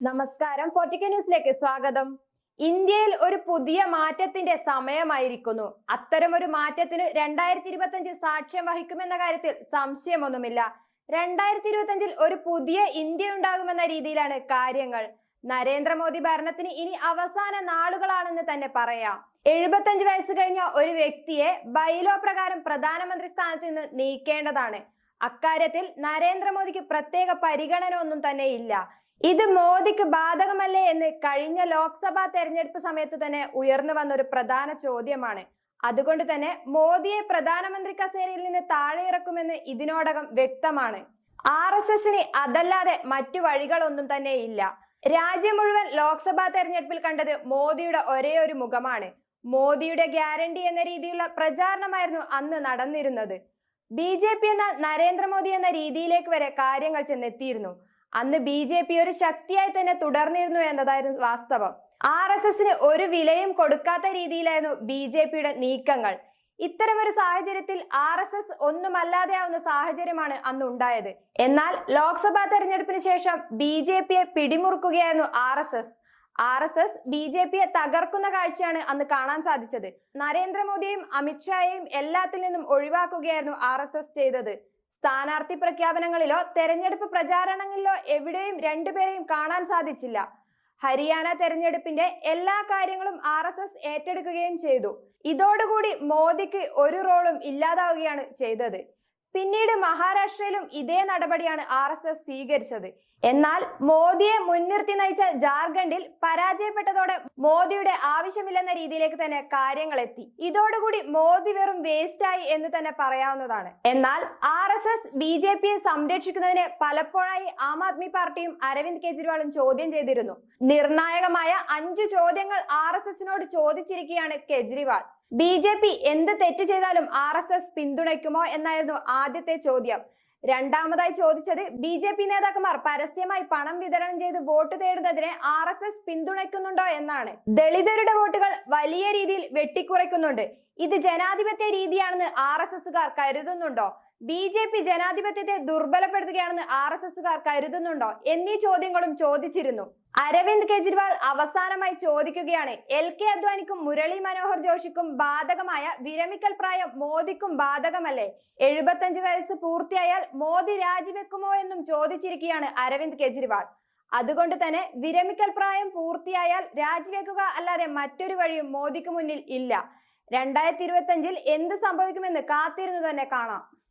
നമസ്കാരം. പൊറ്റിക്ക ന്യൂസിലേക്ക് സ്വാഗതം. ഇന്ത്യയിൽ ഒരു പുതിയ മാറ്റത്തിന്റെ സമയമായിരിക്കുന്നു. അത്തരം ഒരു മാറ്റത്തിന് രണ്ടായിരത്തി ഇരുപത്തി സാക്ഷ്യം വഹിക്കുമെന്ന കാര്യത്തിൽ സംശയമൊന്നുമില്ല. രണ്ടായിരത്തി ഇരുപത്തി ഒരു പുതിയ ഇന്ത്യ ഉണ്ടാകുമെന്ന രീതിയിലാണ് കാര്യങ്ങൾ. നരേന്ദ്രമോദി ഭരണത്തിന് ഇനി അവസാന നാളുകളാണെന്ന് തന്നെ പറയാം. എഴുപത്തഞ്ച് വയസ്സ് കഴിഞ്ഞ ഒരു വ്യക്തിയെ ബൈലോ പ്രകാരം പ്രധാനമന്ത്രി സ്ഥാനത്ത് നിന്ന് നീക്കേണ്ടതാണ്. അക്കാര്യത്തിൽ നരേന്ദ്രമോദിക്ക് പ്രത്യേക പരിഗണന ഒന്നും തന്നെ ഇല്ല. ഇത് മോദിക്ക് ബാധകമല്ലേ എന്ന് കഴിഞ്ഞ ലോക്സഭാ തെരഞ്ഞെടുപ്പ് സമയത്ത് തന്നെ ഉയർന്നു വന്ന ഒരു പ്രധാന ചോദ്യമാണ്. അതുകൊണ്ട് തന്നെ മോദിയെ പ്രധാനമന്ത്രി കസേരയിൽ നിന്ന് താഴെ ഇറക്കുമെന്ന് ഇതിനോടകം വ്യക്തമാണ്. ആർ എസ് എസിന് അതല്ലാതെ മറ്റു വഴികളൊന്നും തന്നെ ഇല്ല. രാജ്യം മുഴുവൻ ലോക്സഭാ തെരഞ്ഞെടുപ്പിൽ കണ്ടത് മോദിയുടെ ഒരേ ഒരു മുഖമാണ്. മോദിയുടെ ഗ്യാരണ്ടി എന്ന രീതിയിലുള്ള പ്രചാരണമായിരുന്നു അന്ന് നടന്നിരുന്നത്. ബി ജെ പി എന്നാൽ നരേന്ദ്രമോദി എന്ന രീതിയിലേക്ക് വരെ കാര്യങ്ങൾ ചെന്നെത്തിയിരുന്നു. അന്ന് ബി ജെ പി ഒരു ശക്തിയായി തന്നെ തുടർന്നിരുന്നു എന്നതായിരുന്നു വാസ്തവം. ആർ എസ് എസിന് ഒരു വിലയും കൊടുക്കാത്ത രീതിയിലായിരുന്നു ബി ജെ പിയുടെ നീക്കങ്ങൾ. ഇത്തരമൊരു സാഹചര്യത്തിൽ ആർ എസ് എസ് ഒന്നുമല്ലാതെയാവുന്ന സാഹചര്യമാണ് അന്ന് ഉണ്ടായത്. എന്നാൽ ലോക്സഭാ തെരഞ്ഞെടുപ്പിന് ശേഷം ബി ജെ പിയെ പിടിമുറുക്കുകയായിരുന്നു R S S. R S S B J പിയെ തകർക്കുന്ന കാഴ്ചയാണ് അന്ന് കാണാൻ സാധിച്ചത്. നരേന്ദ്രമോദിയെയും അമിത്ഷായെയും എല്ലാത്തിൽ നിന്നും ഒഴിവാക്കുകയായിരുന്നു ആർ എസ് എസ് ചെയ്തത്. സ്ഥാനാർത്ഥി പ്രഖ്യാപനങ്ങളിലോ തെരഞ്ഞെടുപ്പ് പ്രചാരണങ്ങളിലോ എവിടെയും രണ്ടുപേരെയും കാണാൻ സാധിച്ചില്ല. ഹരിയാന തെരഞ്ഞെടുപ്പിന്റെ എല്ലാ കാര്യങ്ങളും ആർ എസ് എസ് ഏറ്റെടുക്കുകയും ചെയ്തു. ഇതോടുകൂടി മോദിക്ക് ഒരു റോളും ഇല്ലാതാവുകയാണ് ചെയ്തത്. പിന്നീട് മഹാരാഷ്ട്രയിലും ഇതേ നടപടിയാണ് ആർ എസ് എസ് സ്വീകരിച്ചത്. എന്നാൽ മോദിയെ മുൻനിർത്തി നയിച്ച ജാർഖണ്ഡിൽ പരാജയപ്പെട്ടതോടെ മോദിയുടെ ആവശ്യമില്ലെന്ന രീതിയിലേക്ക് തന്നെ കാര്യങ്ങൾ എത്തി ഇതോടുകൂടി മോദി വെറും വേസ്റ്റായി എന്ന് തന്നെ പറയാവുന്നതാണ്. എന്നാൽ R S S B J പിയെ സംരക്ഷിക്കുന്നതിന് പലപ്പോഴായി ആം ആദ്മി പാർട്ടിയും അരവിന്ദ് കെജ്രിവാളും ചോദ്യം ചെയ്തിരുന്നു. നിർണായകമായ അഞ്ച് ചോദ്യങ്ങൾ ആർ എസ് എസിനോട് ചോദിച്ചിരിക്കുകയാണ് കെജ്രിവാൾ. ബി ജെ പി എന്ത് തെറ്റ് ചെയ്താലും ആർ എസ് എസ് പിന്തുണയ്ക്കുമോ എന്നായിരുന്നു ആദ്യത്തെ ചോദ്യം. രണ്ടാമതായി ചോദിച്ചത് ബി ജെ പി നേതാക്കന്മാർ പരസ്യമായി പണം വിതരണം ചെയ്ത് വോട്ട് തേടുന്നതിനെ ആർ എസ് എസ് പിന്തുണയ്ക്കുന്നുണ്ടോ എന്നാണ്. ദളിതരുടെ വോട്ടുകൾ വലിയ രീതിയിൽ വെട്ടിക്കുറയ്ക്കുന്നുണ്ട്. ഇത് ജനാധിപത്യ രീതിയാണെന്ന് ആർ എസ് എസുകാർ കരുതുന്നുണ്ടോ? ബി ജെ പി ജനാധിപത്യത്തെ ദുർബലപ്പെടുത്തുകയാണെന്ന് ആർ എസ് എസുകാർ കരുതുന്നുണ്ടോ എന്നീ ചോദ്യങ്ങളും ചോദിച്ചിരുന്നു. അരവിന്ദ് കെജ്രിവാൾ അവസാനമായി ചോദിക്കുകയാണ് എൽ കെ അദ്വാനിക്കും മുരളി മനോഹർ ജോഷിക്കും ബാധകമായ വിരമിക്കൽ പ്രായം മോദിക്കും ബാധകമല്ലേ? എഴുപത്തഞ്ച് വയസ്സ് പൂർത്തിയായാൽ മോദി രാജിവെക്കുമോ എന്നും ചോദിച്ചിരിക്കുകയാണ് അരവിന്ദ് കെജ്രിവാൾ. അതുകൊണ്ട് തന്നെ വിരമിക്കൽ പ്രായം പൂർത്തിയായാൽ രാജിവെക്കുക അല്ലാതെ മറ്റൊരു വഴിയും മോദിക്ക് മുന്നിൽ ഇല്ല. രണ്ടായിരത്തി ഇരുപത്തി അഞ്ചിൽ എന്ത് സംഭവിക്കുമെന്ന് കാത്തിരുന്നു തന്നെ കാണാം.